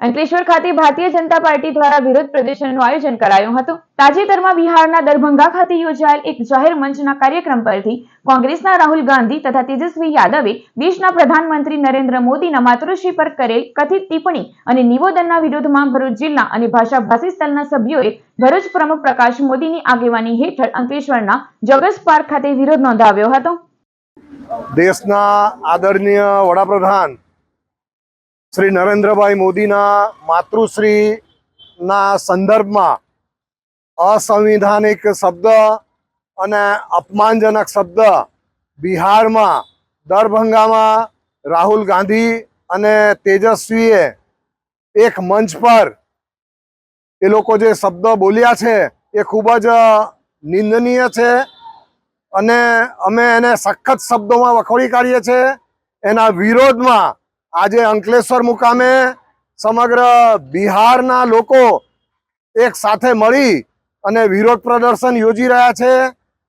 અંકલેશ્વર ખાતે ભારતીય જનતા પાર્ટી દ્વારા વિરોધ પ્રદર્શનનું આયોજન કરાયું હતું. તાજેતરમાં બિહારના દરભંગા ખાતે યોજાયેલ એક જાહેર મંચના કાર્યક્રમ પરથી કોંગ્રેસના રાહુલ ગાંધી તથા તેજસ્વી યાદવે દેશના પ્રધાનમંત્રી નરેન્દ્ર મોદીના માતૃશ્રી પર કરેલ કથિત ટિપ્પણી અને નિવેદનના વિરોધમાં ભરૂચ જિલ્લા અને ભાષા ભાષી સ્થળના સભ્યોએ ભરૂચ પ્રમુખ પ્રકાશ મોદીની આગેવાની હેઠળ અંકલેશ્વરના જોગસ પાર્ક ખાતે વિરોધ નોંધાવ્યો હતો. દેશના આદરણીય વડાપ્રધાન શ્રી નરેન્દ્રભાઈ મોદીના માતૃશ્રીના સંદર્ભમાં અસંવિધાનિક શબ્દ અને અપમાનજનક શબ્દ બિહારમાં, દરભંગામાં રાહુલ ગાંધી અને તેજસ્વીએ એક મંચ પર એ લોકો જે શબ્દ બોલ્યા છે એ ખૂબ જ નિંદનીય છે અને અમે એને સખત શબ્દોમાં વખોડી કાઢીએ છીએ. એના વિરોધમાં આજે અંકલેશ્વર મુકામે સમગ્ર બિહારના લોકો એક સાથે મળી અને વિરોધ પ્રદર્શન યોજી રહ્યા છે.